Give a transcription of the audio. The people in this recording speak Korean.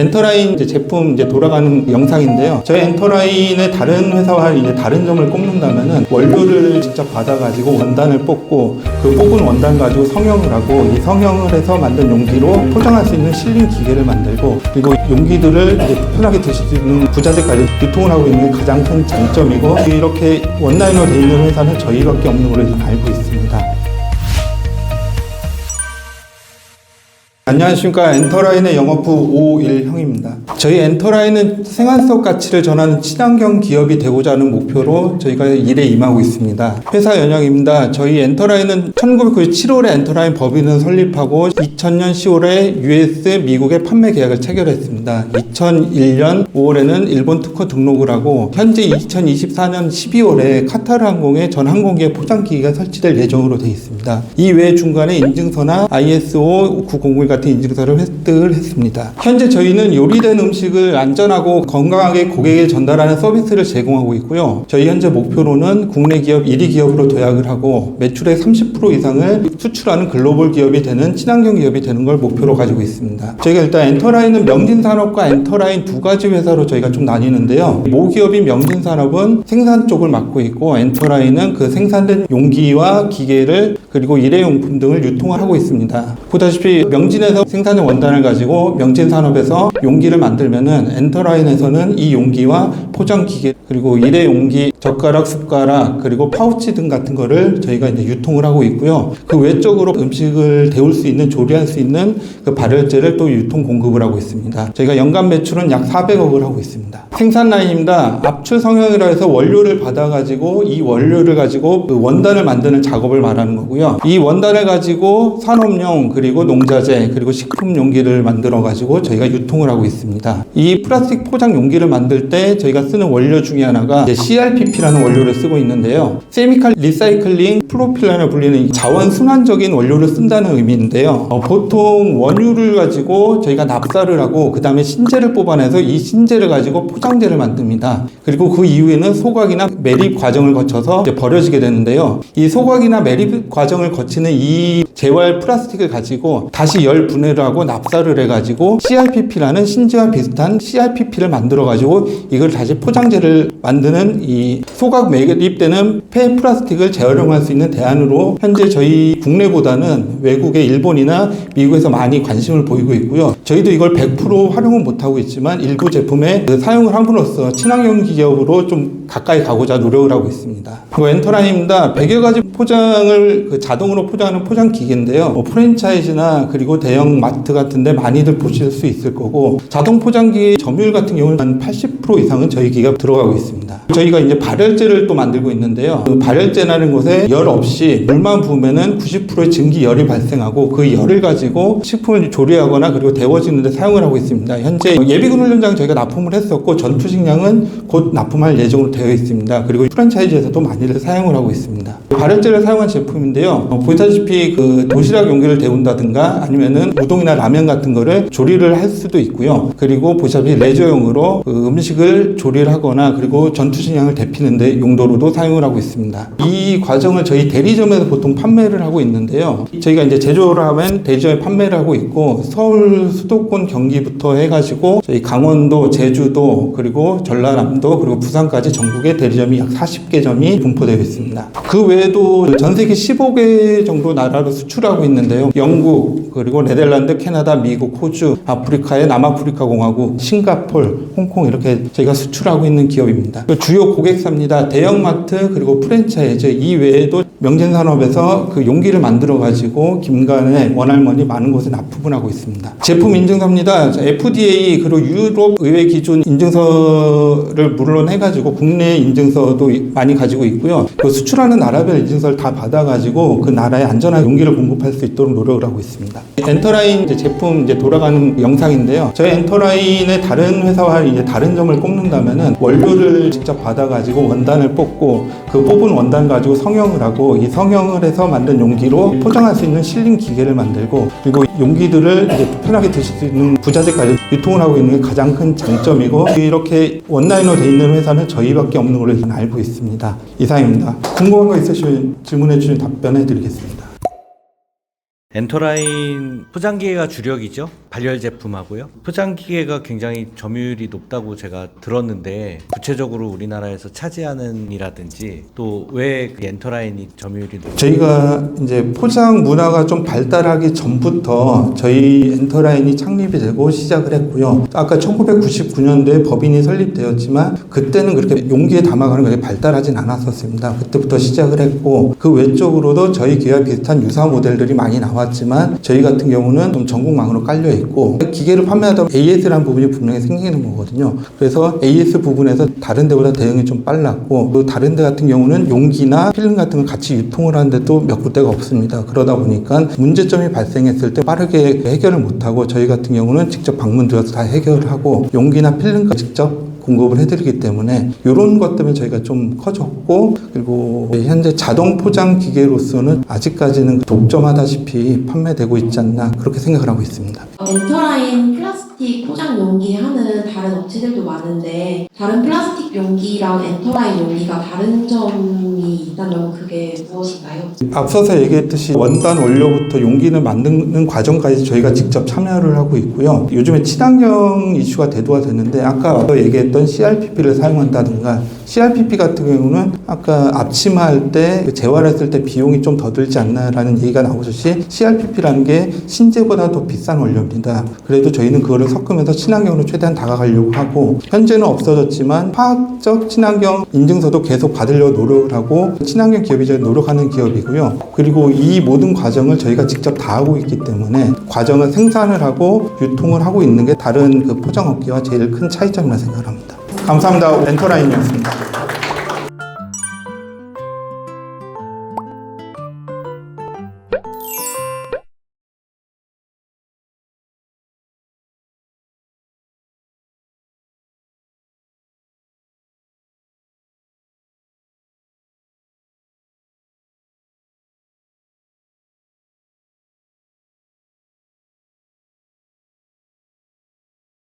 엔터라인 이제 제품 이제 돌아가는 영상인데요. 저희 엔터라인의 다른 회사와 이제 다른 점을 꼽는다면은 원료를 직접 받아가지고 원단을 뽑고 그 뽑은 원단 가지고 성형을 하고 이 성형을 해서 만든 용기로 포장할 수 있는 실링 기계를 만들고 그리고 용기들을 이제 편하게 드실 수 있는 부자재까지 유통을 하고 있는 게 가장 큰 장점이고 이렇게 원라인으로 되어 있는 회사는 저희밖에 없는 걸로 알고 있습니다. 안녕하십니까 엔터라인의 영업부 오일형입니다. 저희 엔터라인은 생활 속 가치를 전하는 친환경 기업이 되고자 하는 목표로 저희가 일에 임하고 있습니다. 회사 연영입니다. 저희 엔터라인은 1997년에 엔터라인 법인을 설립하고 2000년 10월에 US 미국에 판매 계약을 체결했습니다. 2001년 5월에는 일본 특허 등록을 하고 현재 2024년 12월에 카타르 항공에 전 항공기에 포장기기가 설치될 예정으로 되어 있습니다. 이외 중간에 인증서나 ISO 901 같은 인증서를 획득을 했습니다. 현재 저희는 요리된 음식을 안전하고 건강하게 고객에게 전달하는 서비스를 제공하고 있고요. 저희 현재 목표로는 국내 기업 1위 기업으로 도약을 하고 매출의 30% 이상을 수출하는 글로벌 기업이 되는 친환경 기업이 되는 걸 목표로 가지고 있습니다. 저희가 일단 엔터라인은 명진산업과 엔터라인 두 가지 회사로 저희가 좀 나뉘는데요. 모 기업인 명진산업은 생산 쪽을 맡고 있고 엔터라인은 그 생산된 용기와 기계를 그리고 일회용품 등을 유통을 하고 있습니다. 보다시피 명진에서 생산된 원단을 가지고 명진산업에서 용기를 만들 면은 엔터라인에서는 이 용기와 포장 기계 그리고 일회 용기 젓가락, 숟가락 그리고 파우치 등 같은 거를 저희가 이제 유통을 하고 있고요. 그 외적으로 음식을 데울 수 있는 조리할 수 있는 그 발열제를 또 유통 공급을 하고 있습니다. 저희가 연간 매출은 약 400억을 하고 있습니다. 생산 라인입니다. 압출 성형이라 해서 원료를 받아가지고 이 원료를 가지고 그 원단을 만드는 작업을 말하는 거고요. 이 원단을 가지고 산업용 그리고 농자재 그리고 식품 용기를 만들어 가지고 저희가 유통을 하고 있습니다. 이 플라스틱 포장 용기를 만들 때 저희가 쓰는 원료 중에 하나가 CRPP라는 원료를 쓰고 있는데요. 세미칼 리사이클링 프로필란을 불리는 이 자원 순환적인 원료를 쓴다는 의미인데요. 어, 보통 원유를 가지고 저희가 납사를 하고 그 다음에 신재를 뽑아내서 이 신재를 가지고 포장재를 만듭니다. 그리고 그 이후에는 소각이나 매립 과정을 거쳐서 버려지게 되는데요. 이 소각이나 매립 과정을 거치는 이 재활 플라스틱을 가지고 다시 열 분해를 하고 납사를 해가지고 CRPP라는 신재와 비슷한 CRPP를 만들어가지고 이걸 다시 포장재를 만드는 이 소각 매립되는 폐 플라스틱을 재활용할 수 있는 대안으로 현재 저희 국내보다는 외국의 일본이나 미국에서 많이 관심을 보이고 있고요. 저희도 이걸 100% 활용은 못하고 있지만 일부 제품에 그 사용을 함으로써 친환경 기업으로 좀 가까이 가고자 노력을 하고 있습니다. 그리고 엔터라인입니다. 100여 가지 포장을 그 자동으로 포장하는 포장 기계 인데요. 뭐 프랜차이즈나 그리고 대형 마트 같은데 많이들 보실 수 있을 거고 자동 포장기 점유율 같은 경우는 한 80% 이상은 저희 기가 들어가고 있습니다. 저희가 이제 발열제를 또 만들고 있는데요. 그 발열제라는 곳에 열 없이 물만 부으면은 90%의 증기 열이 발생하고 그 열을 가지고 식품을 조리하거나 그리고 데워지는데 사용을 하고 있습니다. 현재 예비군 훈련장 저희가 납품을 했었고 전투식량은 곧 납품할 예정으로 되어 있습니다. 그리고 프랜차이즈에서도 많이들 사용을 하고 있습니다. 발열제를 사용한 제품인데요. 어, 보다시피 그 도시락 용기를 데운다든가 아니면은 우동이나 라면 같은 거를 조리를 할 수도 있고요. 그리고 보시다시피 레저용으로 그 음식을 조리를 하거나 그리고 전투식량을 데피는데 용도로도 사용을 하고 있습니다. 이 과정을 저희 대리점에서 보통 판매를 하고 있는데요. 저희가 이제 제조를 하면 대리점에 판매를 하고 있고 서울 수도권 경기부터 해가지고 저희 강원도, 제주도 그리고 전라남도 그리고 부산까지 전국에 대리점이 약 40개 점이 분포되어 있습니다. 그 외에도 전 세계 15개 정도 나라로 수출 하고 있는데요. 영국 그리고 네덜란드, 캐나다, 미국, 호주, 아프리카의 남아프리카 공화국, 싱가폴, 홍콩 이렇게 저희가 수출하고 있는 기업입니다. 그 주요 고객사입니다. 대형마트 그리고 프랜차이즈 이 외에도 명진산업에서 그 용기를 만들어 가지고 김간의 원할머니 많은 곳에 납품을 하고 있습니다. 제품 인증서입니다. FDA 그리고 유럽 의회 기준 인증서를 물론 해가지고 국내 인증서도 많이 가지고 있고요. 그 수출하는 나라별 인증서를 다 받아가지고 그 나라에 안전한 용기를 공급할 수 있도록 노력을 하고 있습니다. 엔터라인 이제 제품 이제 돌아가는 영상인데요. 저희 엔터라인의 다른 회사와 이제 다른 점을 꼽는다면은 원료를 직접 받아가지고 원단을 뽑고 그 뽑은 원단 가지고 성형을 하고 이 성형을 해서 만든 용기로 포장할 수 있는 실링 기계를 만들고 그리고 용기들을 이제 편하게 드실 수 있는 부자재까지 유통을 하고 있는 게 가장 큰 장점이고 이렇게 원라인으로 돼 있는 회사는 저희밖에 없는 걸로 알고 있습니다. 이상입니다. 궁금한 거 있으시면 질문해 주시면 답변해 드리겠습니다. 엔터라인 포장기계가 주력이죠. 발열 제품하고요. 포장기계가 굉장히 점유율이 높다고 제가 들었는데 구체적으로 우리나라에서 차지하는 이라든지 또 왜 엔터라인이 점유율이 높 저희가 이제 포장 문화가 좀 발달하기 전부터 저희 엔터라인이 창립이 되고 시작을 했고요. 아까 1999년도에 법인이 설립되었지만 그때는 그렇게 용기에 담아가는 게 발달하진 않았었습니다. 그때부터 시작을 했고 그 외적으로도 저희 기와 비슷한 유사 모델들이 많이 나 왔지만 저희 같은 경우는 좀 전국망으로 깔려 있고 기계를 판매하다 보면 AS라는 부분이 분명히 생기는 거거든요. 그래서 AS 부분에서 다른 데보다 대응이 좀 빨랐고 또 다른 데 같은 경우는 용기나 필름 같은 걸 같이 유통을 하는데도 몇 군데가 없습니다. 그러다 보니까 문제점이 발생했을 때 빠르게 해결을 못하고 저희 같은 경우는 직접 방문 들어서 다 해결을 하고 용기나 필름까지 직접 공급을 해드리기 때문에 이런 것 때문에 저희가 좀 커졌고 그리고 현재 자동 포장 기계로서는 아직까지는 독점하다시피 판매되고 있지 않나 그렇게 생각을 하고 있습니다. 엔터라인 플라스틱 포장 용기 하는 다른 업체들도 많은데 다른 플라스틱 용기랑 엔터라인 용기가 다른 점이 있다면 그게 무엇인가요? 앞서서 얘기했듯이 원단 원료부터 용기를 만드는 과정까지 저희가 직접 참여를 하고 있고요. 요즘에 친환경 이슈가 대두가 됐는데 아까 얘기했 던 CRPP를 사용한다든가 CRPP 같은 경우는 아까 앞치마할 때 재활했을 때 비용이 좀 더 들지 않나라는 얘기가 나오듯이 CRPP라는 게 신재보다 더 비싼 원료입니다. 그래도 저희는 그거를 섞으면서 친환경으로 최대한 다가가려고 하고 현재는 없어졌지만 화학적 친환경 인증서도 계속 받으려고 노력을 하고 친환경 기업이 저희 노력하는 기업이고요. 그리고 이 모든 과정을 저희가 직접 다 하고 있기 때문에 과정을 생산을 하고 유통을 하고 있는 게 다른 그 포장업계와 제일 큰 차이점이라 생각합니다. 감사합니다. 엔터라인이었습니다.